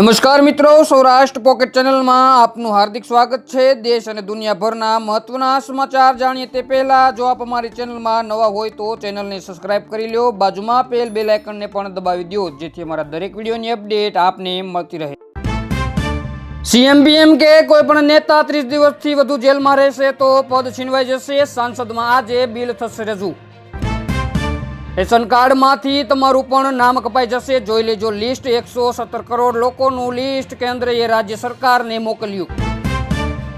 નમસ્કાર મિત્રો, સૌરાષ્ટ્ર પોકેટ ચેનલમાં આપનું હાર્દિક સ્વાગત છે. દેશ અને દુનિયાભરના મહત્વના સમાચાર જાણીએ તે પહેલા, જો આપ અમારી ચેનલમાં નવા હોય તો ચેનલને સબસ્ક્રાઇબ કરી લો. બાજુમાં પેલ બેલ આઇકનને પણ દબાવી દો, જેથી અમારા દરેક વિડીયોની અપડેટ આપને મળતી રહે. સીએમ પીએમ કે કોઈ પણ નેતા ત્રીસ દિવસથી વધુ જેલમાં રહેશે તો પદ છીનવાઈ જશે. સાંસદમાં આજે બિલ થશે રજૂ. રેશન કાર્ડમાંથી તમારું પણ નામ કપાઈ જશે. જોઈ લેજો લિસ્ટ. એકસો સત્તર કરોડ લોકોનું લિસ્ટ કેન્દ્રએ રાજ્ય સરકારને મોકલ્યું.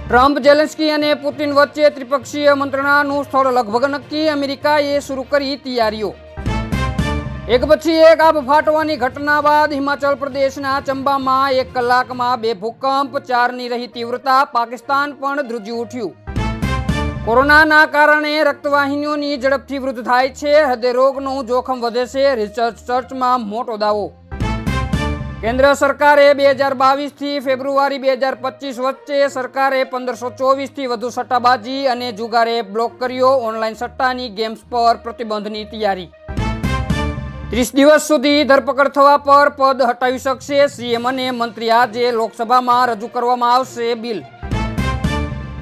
ટ્રમ્પ જેલેન્સ્કી અને પુતિન વચ્ચે ત્રિપક્ષીય મંત્રણાનું સ્થળ લગભગ નક્કી. અમેરિકાએ શરૂ કરી તૈયારીઓ. એક પછી એક આબ ફાટવાની ઘટના બાદ હિમાચલ પ્રદેશના ચંબામાં એક કલાકમાં બે ભૂકંપ, ચારની રહી તીવ્રતા. પાકિસ્તાન પણ ધ્રુજી ઉઠ્યું. કોરોનાના કારણે રક્તવાહિનીઓની ઝડપથી વૃદ્ધ થાય છે. હૃદય રોગનું જોખમ વધે છે. રિસર્ચ ચર્ચમાં મોટો દાવો. કેન્દ્ર સરકારે બે હજાર બાવીસથી ફેબ્રુઆરી બે હજાર પચીસ વચ્ચે સરકારે પંદરસો ચોવીસથી વધુ સટ્ટાબાજી અને જુગારે બ્લોક કર્યો. ઓનલાઈન સટ્ટાની ગેમ્સ પર પ્રતિબંધની તૈયારી. ત્રીસ દિવસ સુધી ધરપકડ થવા પર પદ હટાવી શકશે. સીએમ અને મંત્રી આજે લોકસભામાં રજૂ કરવામાં આવશે. બિલ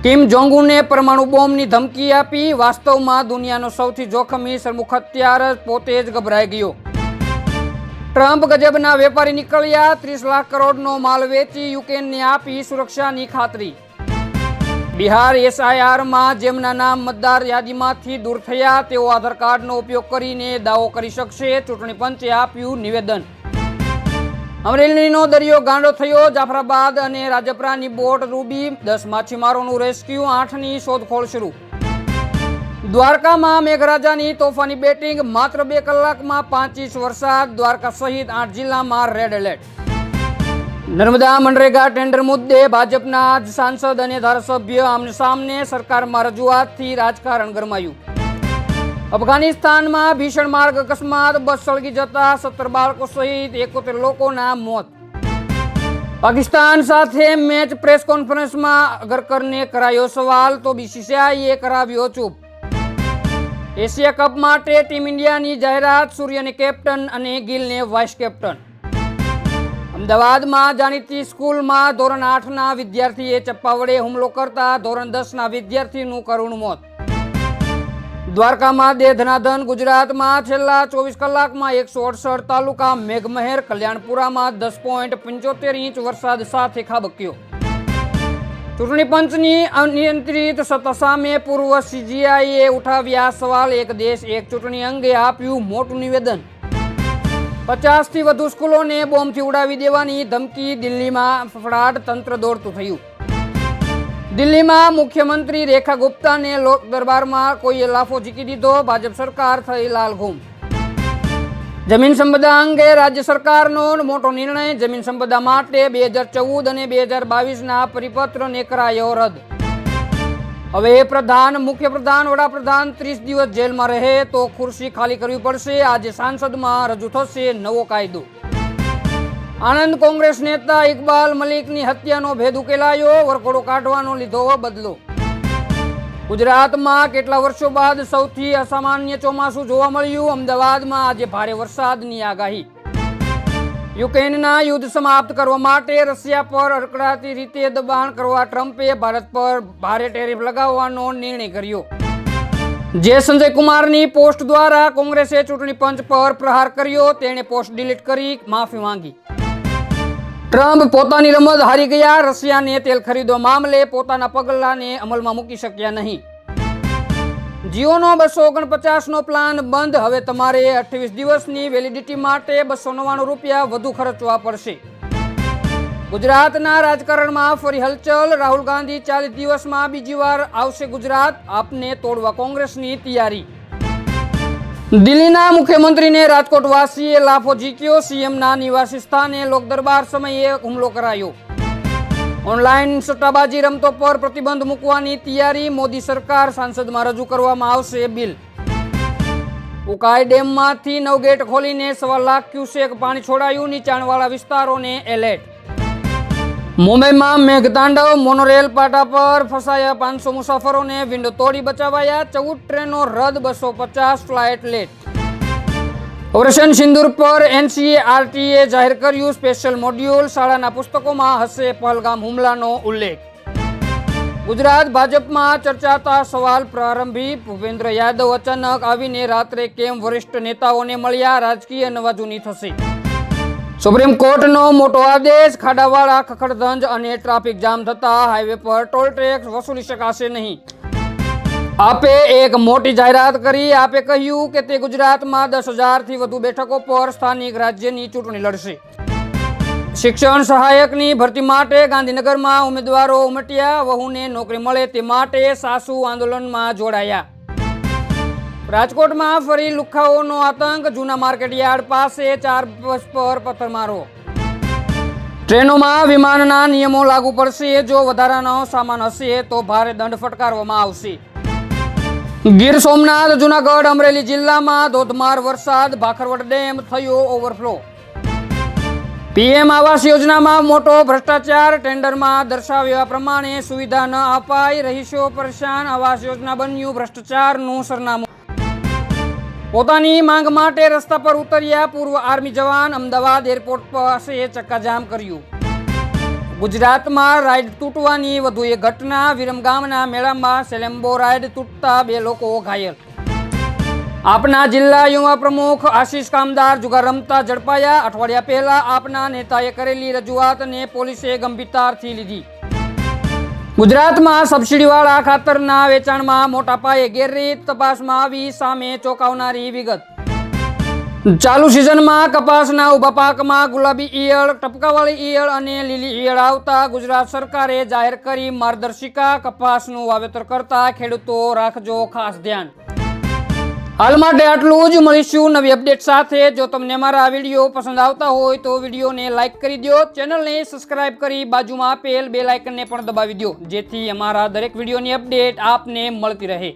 કિમ જોંગુને પરમાણુ બોમ્બની ધમકી આપી. વાસ્તવમાં દુનિયાનો સૌથી જોખમી સરમુખ હત્યાર પોતે જ ગભરાઈ ગયો. ટ્રમ્પ ગજબના વેપારી નીકળ્યા. ત્રીસ લાખ કરોડનો માલ વેચી યુકેનને આપી સુરક્ષાની ખાતરી. બિહાર એસઆઈઆરમાં જેમના નામ મતદાર યાદીમાંથી દૂર થયા, તેઓ આધાર કાર્ડનો ઉપયોગ કરીને દાવો કરી શકશે. ચૂંટણી પંચે આપ્યું નિવેદન. અમરેલીનો દરિયો ગાંડો થયો. જાફરાબાદ અને રાજપરાની બોટ રૂબી દસ માછીમારોનું રેસ્ક્યુ, આઠની શોધખોળ શરૂ. દ્વારકામાં મેઘરાજાની તોફાની બેટિંગ, માત્ર બે કલાકમાં પાંચ ઇંચ વરસાદ, દ્વારકા સહિત આઠ જિલ્લામાં red alert. Narmada MNREGA tender મુદ્દે ભાજપના સાંસદ અને ધારાસભ્ય આમને સામને સરકારમાં રજૂઆતથી રાજકારણ ગરમાયું. અફઘાનિસ્તાનમાં ભીષણ માર્ગ અકસ્માત, બસ સળગી જતા સત્તર બાળકો સહિત એકોતેર લોકોના મોત. પાકિસ્તાન સાથે મેચ પ્રેસ કોન્ફરન્સમાં અગરકરને કરાયો સવાલ, તો બીસીસીઆઈએ કરાવ્યો ચૂપ. એશિયા કપ માટે ટીમ ઇન્ડિયાની જાહેરાત, સૂર્યને કેપ્ટન અને ગિલને વાઇસ કેપ્ટન. અમદાવાદમાં જાણીતી સ્કૂલમાં ધોરણ આઠના વિદ્યાર્થીએ ચપ્પા વડે હુમલો કરતા ધોરણ દસના વિદ્યાર્થીનું કરુણ મોત. દ્વારકામાં દેધનાધન ગુજરાતમાં છેલ્લા ચોવીસ કલાકમાં એકસો અડસઠ તાલુકા મેઘમહેર કલ્યાણપુરામાં દસ પોઈન્ટ પંચોતેર ઇંચ વરસાદ સાથે ખાબક્યો. ચૂંટણી પંચની અનિયંત્રિત સત્તા સામે પૂર્વ સીજીઆઈએ ઉઠાવ્યા સવાલ, એક દેશ એક ચૂંટણી અંગે આપ્યું મોટું નિવેદન. પચાસથી વધુ સ્કૂલોને બોમ્બથી ઉડાવી દેવાની ધમકી, દિલ્હીમાં ફફડાટ તંત્ર દોડતું થયું. દિલ્હીમાં મુખ્યમંત્રી રેખા ગુપ્તાને લોક દરબારમાં કોઈએ લાફો ઝીકી દીધો, ભાજપ સરકાર થઈ લાલઘૂમ જમીન સંપદા અંગે રાજ્ય સરકારનો મોટો નિર્ણય, જમીન સંપદા માટે બે હજાર ચૌદ અને બે હજાર બાવીસના પરિપત્રને કરાયો રદ. હવે પ્રધાન મુખ્યપ્રધાન વડાપ્રધાન ત્રીસ દિવસ જેલમાં રહે તો ખુરશી ખાલી કરવી પડશે. આજે સાંસદમાં રજૂ થશે નવો કાયદો. આણંદ કોંગ્રેસ નેતા ઇકબાલ મલિકની હત્યાનો ભેદ ઉકેલાયો, વરઘોડો કાઢવાનો લીધો બદલો. ગુજરાતમાં કેટલા વર્ષો બાદ સૌથી અસામાન્ય ચોમાસું જોવા મળ્યું? અમદાવાદમાં આજે ભારે વરસાદની આગાહી. યુક્રેનના યુદ્ધ સમાપ્ત કરવા માટે રશિયા પર અડકડાતી રીતે દબાણ કરવા ટ્રમ્પે ભારત પર ભારે ટેરિફ લગાવવાનો નિર્ણય કર્યો. જે સંજય કુમારની પોસ્ટ દ્વારા કોંગ્રેસે ચૂંટણી પંચ પર પ્રહાર કર્યો, તેણે પોસ્ટ ડિલીટ કરી, માફી માંગી. ટ્રમ્પ પોતાની રમત હારી ગયા, રશિયાને તેલ ખરીદવા મામલે પોતાના પગલાંને અમલમાં મૂકી શક્યા નહીં. જીઓનો બસો ઓગણપચાસનો પ્લાન બંધ, હવે તમારે અઠ્યાવીસ દિવસની વેલિડિટી માટે બસો નવ્વાણું રૂપિયા વધુ ખર્ચવા પડશે. ગુજરાતના રાજકારણમાં ફરી હલચલ, રાહુલ ગાંધી ચાલીસ દિવસમાં બીજી વાર આવશે ગુજરાત, આપને તોડવા કોંગ્રેસની તૈયારી. દિલ્હીના મુખ્યમંત્રીને રાજકોટવાસીએ લાફો ઝીક્યો સીએમના નિવાસી સ્થાને લોકદરબાર સમયે હુમલો કરાયો. ઓનલાઈન સટ્ટાબાજી રમતો પર પ્રતિબંધ મૂકવાની તૈયારી મોદી સરકાર સાંસદમાં રજૂ કરવામાં આવશે બિલ. ઉકાઈ ડેમમાંથી નવ ગેટ ખોલીને સવા લાખ ક્યુસેક પાણી છોડાયું. નીચાણવાળા વિસ્તારોને એલર્ટ. મુંબઈમાં મેઘતાંડવ મોનોરેલ પાટા પર ફસાયા પાંચસો મુસાફરોને વિન્ડો તોડી બચાવાયા, ચૌદ ટ્રેનો રદ, બસો પચાસ ફ્લાઇટ લેટ. ઓપરેશન સિંદૂર પર એનસીએઆરટીએ જાહેર કર્યું સ્પેશિયલ મોડ્યુલ, શાળાના પુસ્તકોમાં હશે પહલગામ હુમલાનો ઉલ્લેખ. ગુજરાત ભાજપમાં ચર્ચાતા સવાલ પ્રારંભી, ભૂપેન્દ્ર યાદવ અચાનક આવીને રાત્રે કેમ વરિષ્ઠ નેતાઓને મળ્યા? રાજકીય નવાજૂની થશે. સુપ્રીમ કોર્ટનો મોટો આદેશ, ખાડાવાળા, ખખડધંજ અને ટ્રાફિક જામ થતા હાઈવે પર ટોલ ટેક્સ વસૂલી શકાશે નહીં. આપે એક મોટી જાહેરાત કરી. આપે કહ્યું કે તે ગુજરાતમાં દસ હજારથી વધુ બેઠકો પર સ્થાનિક રાજ્યની ચૂંટણી લડશે. શિક્ષણ સહાયકની ભરતી માટે ગાંધીનગરમાં ઉમેદવારો ઉમટ્યા. વહુને નોકરી મળે તે માટે સાસુ આંદોલનમાં જોડાયા. રાજકોટમાં ફરી લુખાઓનો આતંક. જૂના માર્કેટ યાર્ડ પાસે ચાર બસ પર પથ્થરમારો. ટ્રેનોમાં વિમાનના નિયમો લાગુ પડશે. જો વધારાનો સામાન હશે તો ભારે દંડ ફટકારવામાં આવશે. ગીર સોમનાથ, જુનાગઢ, અમરેલી જિલ્લામાં ધોધમાર વરસાદ. ભાખરવડ ડેમ થયો ઓવરફ્લો. પીએમ આવાસ યોજનામાં મોટો ભ્રષ્ટાચાર. ટેન્ડરમાં દર્શાવ્યા પ્રમાણે સુવિધા ન અપાઈ. રહીશો પરેશાન. આવાસ યોજના બન્યું. ભ્રષ્ટાચારનું સરનામું પોતાની માંગ માટે રસ્તા પર ઉતર્યા પૂર્વ આર્મી જવાન અમદાવાદ એરપોર્ટ પાસે ચક્કાજામ કર્યું. ગુજરાતમાં રાઇડ તૂટવાની વધુ એક ઘટના વિરમગામના મેળામાં સેલેમ્બો રાઇડ તૂટતા બે લોકો ઘાયલ. આપના જિલ્લા યુવા પ્રમુખ આશીષ કામદાર જુગાર રમતા ઝડપાયા. અઠવાડિયા પહેલા આપના નેતાએ કરેલી રજૂઆતને પોલીસે ગંભીરતાથી લીધી. ગુજરાતમાં સબસિડીવાળા ખાતરના વેચાણમાં મોટા પાયે ગેરરીત તપાસમાં આવી સામે ચોંકાવનારી વિગત. ચાલુ સિઝનમાં કપાસના ઊભા પાકમાં ગુલાબી ઈયળ, ટપકાવાળી ઈયળ અને લીલી ઈયળ આવતા ગુજરાત સરકારે જાહેર કરી માર્ગદર્શિકા કપાસનું વાવેતર કરતા ખેડૂતો રાખજો ખાસ ધ્યાન. હાલ માટે આટલું જ. મળીશું નવી અપડેટ સાથે. જો તમને મારા વીડિયો પસંદ આવતા હોય તો વિડીયોને લાઇક કરી દો ચેનલને સબસ્ક્રાઇબ કરી બાજુમાં આપેલ બે લાઇકનને પણ દબાવી દો જેથી અમારા દરેક વિડીયોની અપડેટ આપને મળતી રહે.